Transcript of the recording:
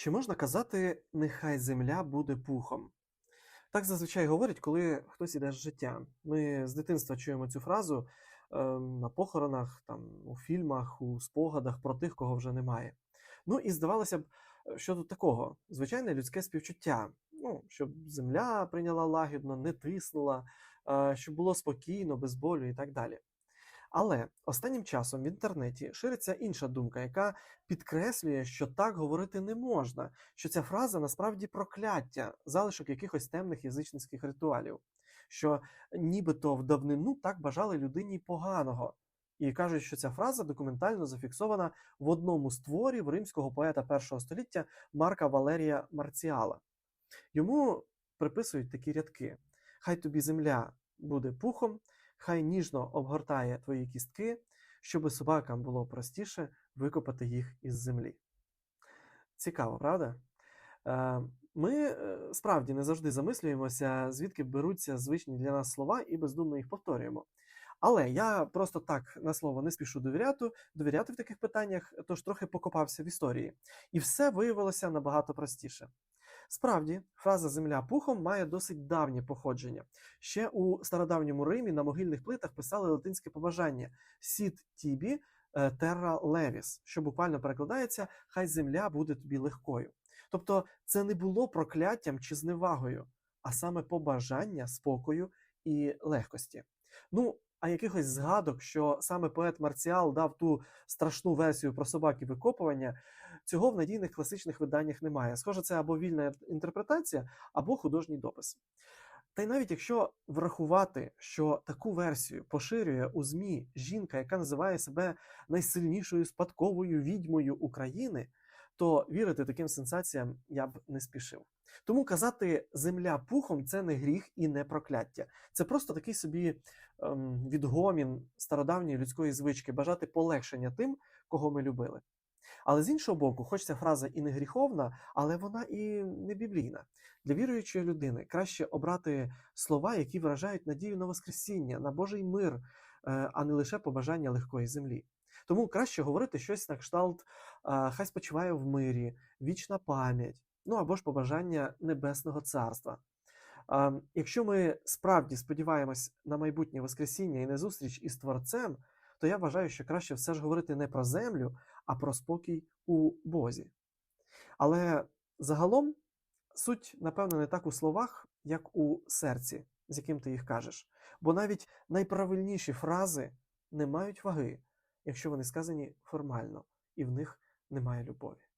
Чи можна казати "нехай земля буде пухом"? Так зазвичай говорять, коли хтось іде з життя. Ми з дитинства чуємо цю фразу, ем, на похоронах, там, у фільмах, у спогадах про тих, кого вже немає. Ну і здавалося б, е, що тут такого? Звичайне людське співчуття. Ну, щоб земля прийняла лагідно, не тиснула, е, щоб було спокійно, без болю і так далі. Але останнім часом в інтернеті шириться інша думка, яка підкреслює, що так говорити не можна, що ця фраза насправді прокляття, залишок якихось темних язичницьких ритуалів, що нібито в давнину так бажали людині поганого. І кажуть, що ця фраза документально зафіксована в одному з творів римського поета першого століття Марка Валерія Марціала. Йому приписують такі рядки: Хай тобі земля буде пухом, хай ніжно обгортає твої кістки, щоби собакам було простіше викопати їх із землі. Цікаво, правда? Е, Ми е, справді не завжди замислюємося, звідки беруться звичні для нас слова, і бездумно їх повторюємо. Але я просто так на слово не спішу довіряти, довіряти в таких питаннях, тож трохи покопався в історії. І все виявилося набагато простіше. Справді, фраза земля пухом має досить давнє походження. Ще у стародавньому Римі на могильних плитах писали латинське побажання сіт тібі терра левіс, що буквально перекладається Хай земля буде тобі легкою. Тобто це не було прокляттям чи зневагою, а саме побажання спокою і легкості. Ну, а якихось згадок, що саме поет Марціал дав ту страшну версію про собаки викопування, цього в надійних класичних виданнях немає. Схоже, це або вільна інтерпретація, або художній допис. Та й навіть якщо врахувати, що таку версію поширює у ЗМІ жінка, яка називає себе найсильнішою спадковою відьмою України, то вірити таким сенсаціям я б не спішив. Тому казати земля пухом це не гріх і не прокляття. Це просто такий собі ем, відгомін стародавньої людської звички бажати полегшення тим, кого ми любили. Але з іншого боку, хоч ця фраза і не гріховна, але вона і не біблійна. Для віруючої людини краще обрати слова, які виражають надію на Воскресіння, на Божий мир, е, а не лише побажання легкої землі. Тому краще говорити щось на кшталт хай спочиває в мирі, вічна пам'ять, ну або ж побажання Небесного Царства. Якщо ми справді сподіваємось на майбутнє Воскресіння і на зустріч із Творцем, то я вважаю, що краще все ж говорити не про землю, а про спокій у Бозі. Але загалом суть, напевно, не так у словах, як у серці, з яким ти їх кажеш. Бо навіть найправильніші фрази не мають ваги, якщо вони сказані формально, і в них немає любові.